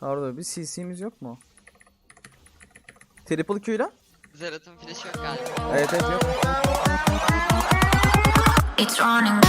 Pardon bir CC'miz yok mu? Triple Q'yla? Zerat'ın flash'ı yok galiba. Evet evet yok. It's running.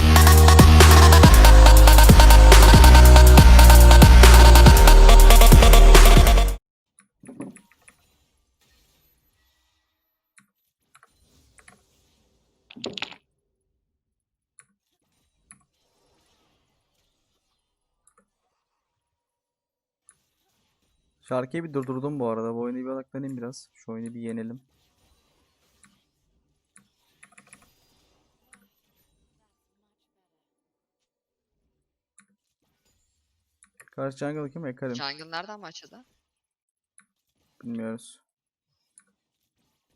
Şarkıyı bir durdurdum bu arada. Bu oyunu bir odaklanayım biraz. Şu oyunu bir yenelim. Karşı jungle kim? Ekarim. Jungle nereden başladı? Bilmiyoruz.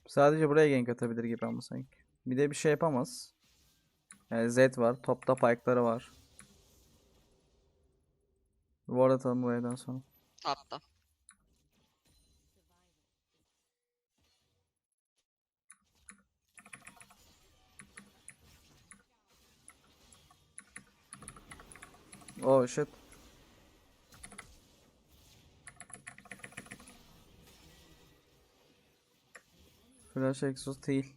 Sadece buraya gank atabilir gibi ama sanki. Bir de bir şey yapamaz. Yani Z var. Topta pike'ları var. Ward atalım bu evden sonra. Tapta. Shit. Flash exhaust değil.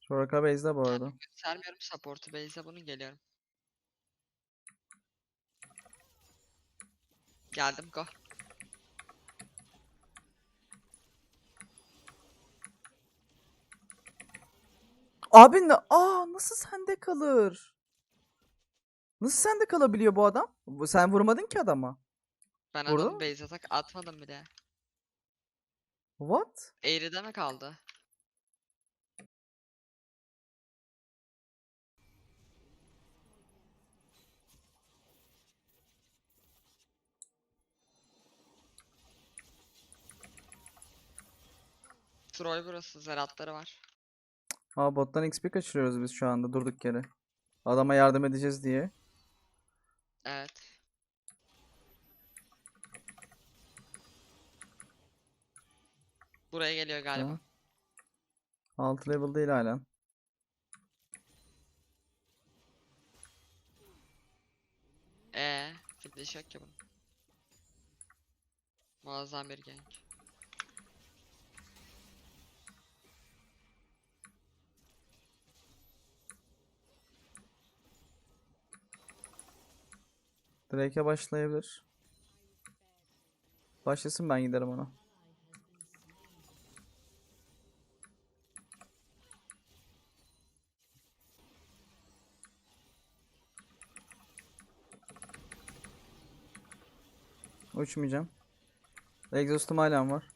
Soraka base'de bu arada. Göstermiyorum support'u base'e bunu geliyorum. Geldim go. Abi ne? Aa nasıl sende kalır? Nasıl sende kalabiliyor bu adam? Sen vurmadın ki adama. Ben Burada adamı mı? base atak atmadım bile. What? Eğride mi kaldı? Troll burası, zeratları var. Aa bottan XP kaçırıyoruz biz şu anda durduk yere. Adama yardım edeceğiz diye. Evet. Buraya geliyor galiba. Ha. 6 level değil hala. Ee, flash yok ki bunun. Muazzam bir gank. Drake'e başlayabilir. Başlasın ben giderim ona. Uçmayacağım. Exhaust'um hala var.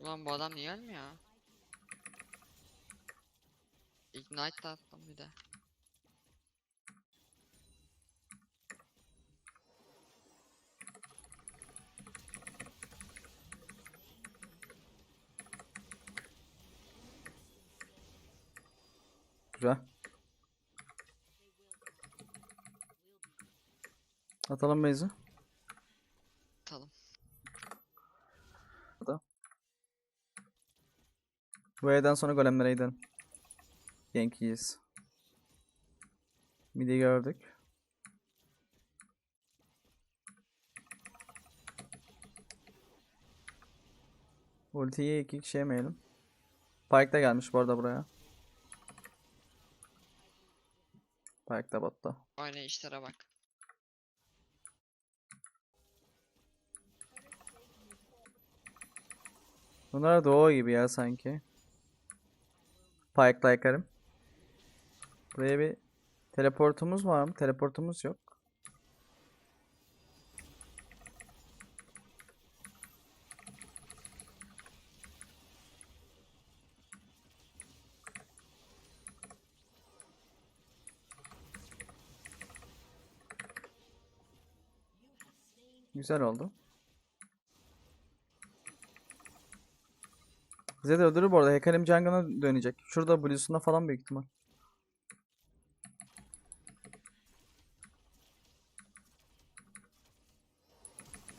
Ulan bu adam niye ölmüyor? De attım bir de. Güzel. Atalım base'i. Atalım. Bu evden sonra golemlere gidelim. Yiyeceğiz. Midi gördük. Ultiyi iki kişi yemeyelim. Pyke de gelmiş bu arada buraya. Pyke de botta. Oynayışlara bak. Bunlar doğu gibi ya sanki. Pike'la yakarım. Buraya bir teleportumuz var mı? Teleportumuz yok. Güzel oldu. Zed öldürür bu arada. Hekarim jungle'a dönecek. Şurada Blue'suna falan büyük ihtimal.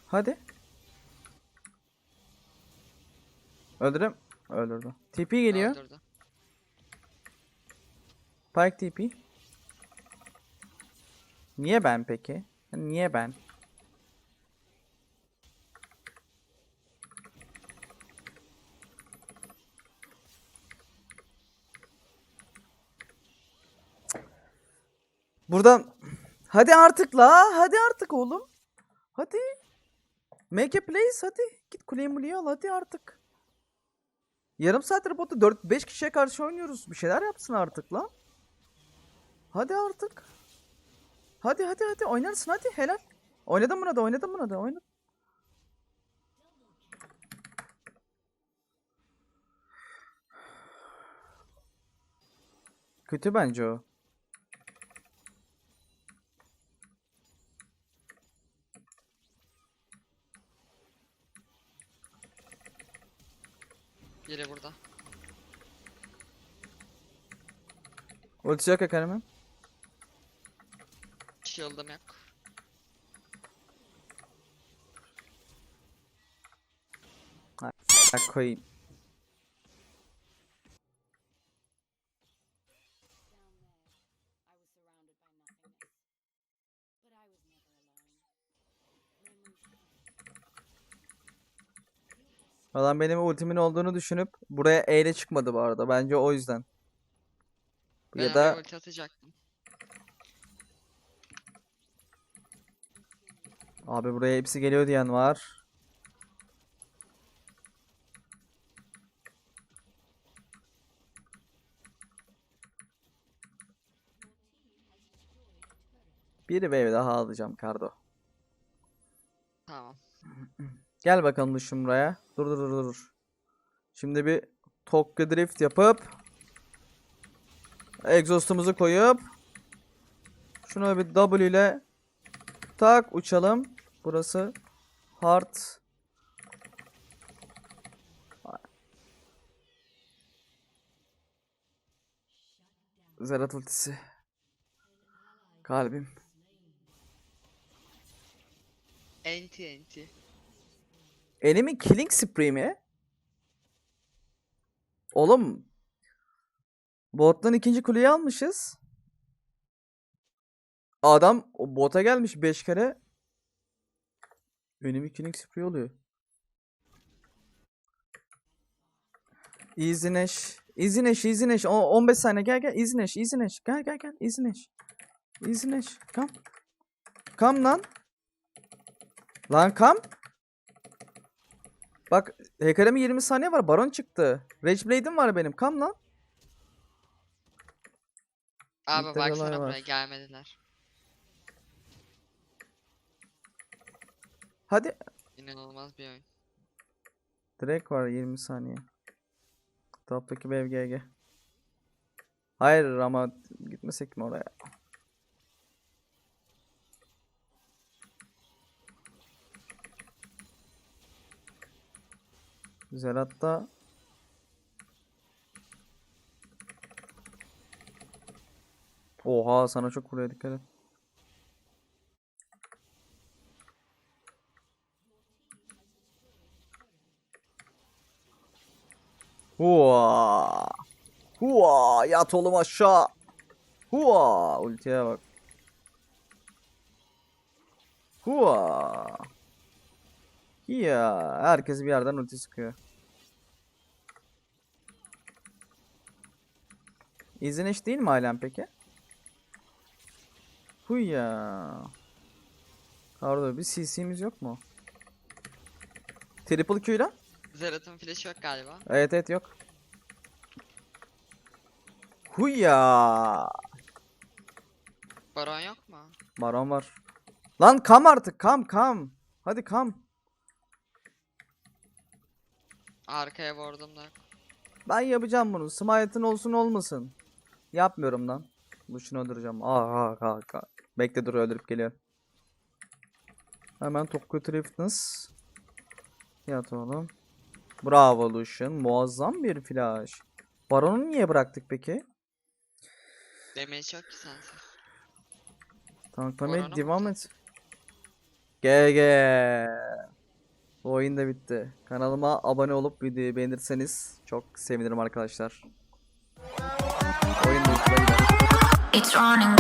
Hadi. Öldürüm. Öldürdü. TP geliyor. Öldürdü. Pike TP. Niye ben peki? Niye ben? Buradan hadi artık la hadi artık oğlum. Hadi. Make a place hadi. Git kuleyi muleyi al hadi artık. Yarım saattir botu 4-5 kişiye karşı oynuyoruz. Bir şeyler yapsın artık la. Hadi artık. Hadi hadi hadi oynarsın hadi helal. Oynadın buna da oynadın buna da oynadın. Kötü bence o. Ultisi yok Akademi. Shield'ım yok. Bak koyayım. Adam benim ultimin olduğunu düşünüp buraya E ile çıkmadı bu arada. Bence o yüzden. Ben Ya da ulti atacaktım. abi buraya hepsi geliyor diyen var. Bir wave daha alacağım Kardo. Tamam. Gel bakalım düşün buraya. Dur dur dur dur. Şimdi bir Tokyo Drift yapıp egzostumuzu koyup şunu bir W ile tak uçalım. Burası hard. Zerat ultisi. Kalbim. Enti enti. Enemy Killing Spree mi? Oğlum. Bottan ikinci kuleyi almışız. Adam bota gelmiş 5 kere. Enemy Killing Spree oluyor. Nash, Easy Nash. O 15 saniye gel gel. Easy Nash. Gel gel gel. Easy Nash. Come. Come lan. Lan come. Bak Hacker'ımı 20 saniye var. Baron çıktı. Rage Blade'im var benim. Kam lan. Abi olay baksana var. buraya gelmediler. Hadi. İnanılmaz bir oyun. Drake var 20 saniye. Top'taki bir GG. Hayır ama gitmesek mi oraya? Güzel hatta. Oha sana çok buraya dikkat et. Hua. Hua. Yat oğlum aşağı. Hua. Ultiye bak. Hua. Ya herkes bir yerden ulti sıkıyor. İzin eş değil mi halen peki? Huya. Pardon bir CC'miz yok mu? Triple Q'yla? Zerat'ın flash'ı yok galiba. Evet evet yok. Huya. Baron yok mu? Baron var. Lan kam artık kam kam. Hadi kam. Arkaya vurdum da. Ben yapacağım bunu. Smite'ın olsun olmasın. Yapmıyorum lan. Duşunu öldüreceğim. Aa, aa, aa, aa. Bekle dur öldürüp geliyorum. Hemen Tokyo Driftness. Yat oğlum. Bravo Lucian. Muazzam bir flash. Baron'u niye bıraktık peki? Yok ki sensiz. Tanklamaya devam et. GG. Bu oyun da bitti. Kanalıma abone olup videoyu beğenirseniz çok sevinirim arkadaşlar. Oyun da bitti. It's running.